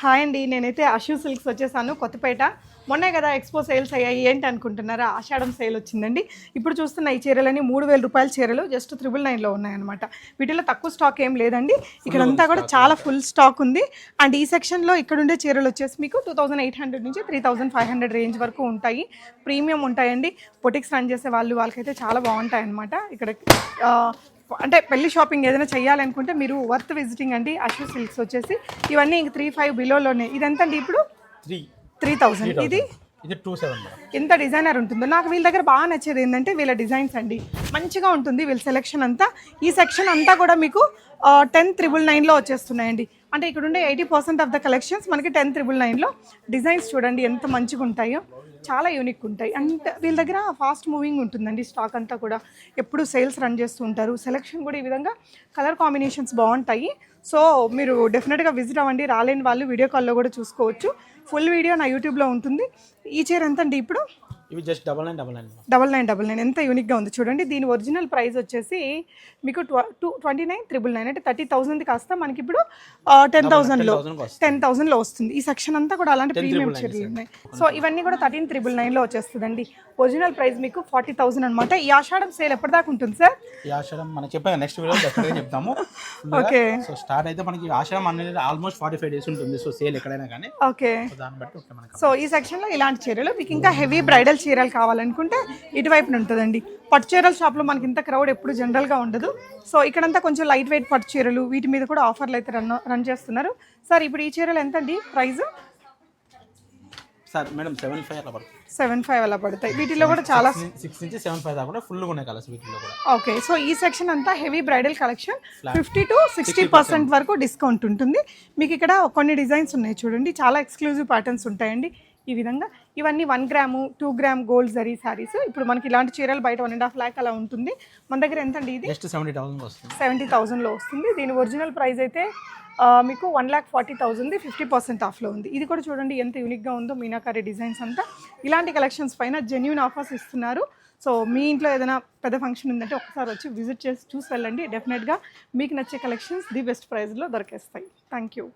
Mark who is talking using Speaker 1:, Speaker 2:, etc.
Speaker 1: Hi అండి నేనైతే Ashu silks వచ్చేసాను కొత్తపేట. మొన్నే కదా ఎక్స్పో సేల్స్ అయ్యాయి ఏంటి అనుకుంటున్నారా? ఆషాఢం సేల్ వచ్చిందండి. ఇప్పుడు చూస్తున్న ఈ చీరలని మూడు వేల రూపాయల చీరలు జస్ట్ త్రిబుల్ నైన్లో ఉన్నాయన్నమాట. వీటిలో తక్కువ స్టాక్ ఏం లేదండి. ఇక్కడంతా కూడా చాలా ఫుల్ స్టాక్ ఉంది. అండ్ ఈ సెక్షన్లో ఇక్కడ ఉండే చీరలు వచ్చేసి మీకు టూ థౌసండ్ ఎయిట్ హండ్రెడ్ నుంచి three thousand five hundred range వరకు ఉంటాయి. ప్రీమియం ఉంటాయండి. పొటిక్స్ రన్ చేసే వాళ్ళు వాళ్ళకైతే చాలా బాగుంటాయి అన్నమాట ఇక్కడ అంటే పెళ్ళి షాపింగ్ ఏదైనా చేయాలనుకుంటే మీరు వర్త్ విజిటింగ్ అండి. అషూ సిల్క్స్ వచ్చేసి ఇవన్నీ ఇంక త్రీ ఫైవ్ బిలోలోనే ఇదంతా అండి ఇప్పుడు?
Speaker 2: త్రీ
Speaker 1: త్రీ థౌజండ్ ఇది?
Speaker 2: ఇది టూ సెవెన్
Speaker 1: ఎంత డిజైనర్ ఉంటుందో. నాకు వీళ్ళ దగ్గర బాగా నచ్చేది ఏంటంటే వీళ్ళ డిజైన్స్ అండి. మంచిగా ఉంటుంది వీళ్ళ సెలెక్షన్ అంతా. ఈ సెక్షన్ అంతా కూడా మీకు టెన్ త్రిబుల్ నైన్లో వచ్చేస్తున్నాయండి. అంటే ఇక్కడ ఉండే eighty percent of the collections మనకి టెన్ త్రిబుల్ నైన్లో డిజైన్స్ చూడండి ఎంత మంచిగా ఉంటాయో చాలా యూనిక్ ఉంటాయి. అండ్ వీళ్ళ దగ్గర ఫాస్ట్ మూవింగ్ ఉంటుందండి స్టాక్ అంతా కూడా. ఎప్పుడు సేల్స్ రన్ చేస్తూ ఉంటారు. సెలెక్షన్ కూడా ఈ విధంగా కలర్ కాంబినేషన్స్ బాగుంటాయి. సో మీరు డెఫినెట్గా విజిట్ అవ్వండి. రాలేని వాళ్ళు వీడియో కాల్లో కూడా చూసుకోవచ్చు. ఫుల్ వీడియో నా యూట్యూబ్లో ఉంటుంది. ఈ చీర ఎంత అండి ఇప్పుడు?
Speaker 2: ఇవి just double nine double nine
Speaker 1: double nine double nine ఎంత యూనిక్గా ఉంది చూడండి. దీని ఒరిజినల్ ప్రైస్ వచ్చేసి మీకు two twenty nine triple nine అంటే థర్టీ థౌసండ్ కాస్త మనకి ఇప్పుడు టెన్ థౌసండ్లో
Speaker 2: 10,000 కి వస్తుంది.
Speaker 1: టెన్ థౌసండ్లో వస్తుంది. ఈ సెక్షన్ అంతా కూడా అలాంటి ప్రీమియం చీరలు ఉన్నాయి. సో ఇవన్నీ కూడా థర్టీన్ త్రిబుల్ నైన్లో వచ్చేస్తుందండి. ఒరిజినల్ ప్రైస్ మీకు ఫార్టీ థౌసండ్ అనమాట ఈ ఆషాఢం సేల్ ఎప్పటిదాకా ఉంటుంది సార్
Speaker 2: ఈ ఆశ్రమం మనకి చెప్పాను నెక్స్ట్ వీడియో డెఫినెట్గా చెప్తాము.
Speaker 1: ఓకే
Speaker 2: సో స్టార్ట్ అయితే మనకి ఆశ్రమం అనేది ఆల్మోస్ట్ ఫార్టీ ఫైవ్ డేస్ ఉంటుంది. సో సేల్ ఎక్కడైనా కానీ.
Speaker 1: ఓకే
Speaker 2: సో దాన్ని బట్టి
Speaker 1: సో ఈ సెక్షన్లో ఇలాంటి చీరలు మీకు ఇంకా హెవీ బ్రైడల్ చీరలు కావాలనుకుంటే ఇటువైపున ఉంటుందండి. పట్టు చీరల షాప్లో మనకి ఇంత క్రౌడ్ ఎప్పుడు జనరల్గా ఉండదు. సో ఇక్కడంతా కొంచెం లైట్ వెయిట్ పట్టు చీరలు వీటి మీద కూడా ఆఫర్లు అయితే రన్ రన్ చేస్తున్నారు. సార్ ఇప్పుడు ఈ చీరలు ఎంత అండి price
Speaker 2: sir madam seven five అలా పడుతుంది.
Speaker 1: సెవెన్ ఫైవ్ అలా పడతాయి. వీటిలో కూడా చాలా
Speaker 2: సిక్స్ నుంచి సెవెన్ ఫైవ్ దాకా ఫుల్గా ఉన్నాయి కలర్స్ వీటిలో కూడా.
Speaker 1: ఓకే. సో ఈ సెక్షన్ అంతా heavy bridal collection. Fifty to sixty percent వరకు డిస్కౌంట్ ఉంటుంది. మీకు ఇక్కడ కొన్ని డిజైన్స్ ఉన్నాయి చూడండి. చాలా ఎక్స్క్లూజివ్ ప్యాటర్న్స్ ఉంటాయండి. ఈ విధంగా. ఇవన్నీ one gram two gram gold zari saris ఇప్పుడు మనకి ఇలాంటి చీరలు బయట వన్ అండ్ హాఫ్ ల్యాక్ అలా ఉంటుంది. మన దగ్గర ఎంత అండి ఇది
Speaker 2: సెవెంటీ థౌసండ్ వస్తుంది.
Speaker 1: సెవెంటీ థౌజండ్లో వస్తుంది. దీని ఒరిజినల్ ప్రైస్ అయితే మీకు one lakh forty thousand fifty percent ఆఫ్లో ఉంది. ఇది కూడా చూడండి ఎంత యూనిక్గా ఉందో మీనాకారి డిజైన్స్ అంతా. ఇలాంటి కలెక్షన్స్ పైన జెన్యున్ ఆఫర్స్ ఇస్తున్నారు. సో మీ ఇంట్లో ఏదైనా పెద్ద ఫంక్షన్ ఉందంటే ఒకసారి వచ్చి విజిట్ చేసి చూసి వెళ్ళండి. డెఫినెట్గా మీకు నచ్చే కలెక్షన్స్ ది బెస్ట్ ప్రైస్లో దొరికేస్తాయి. Thank you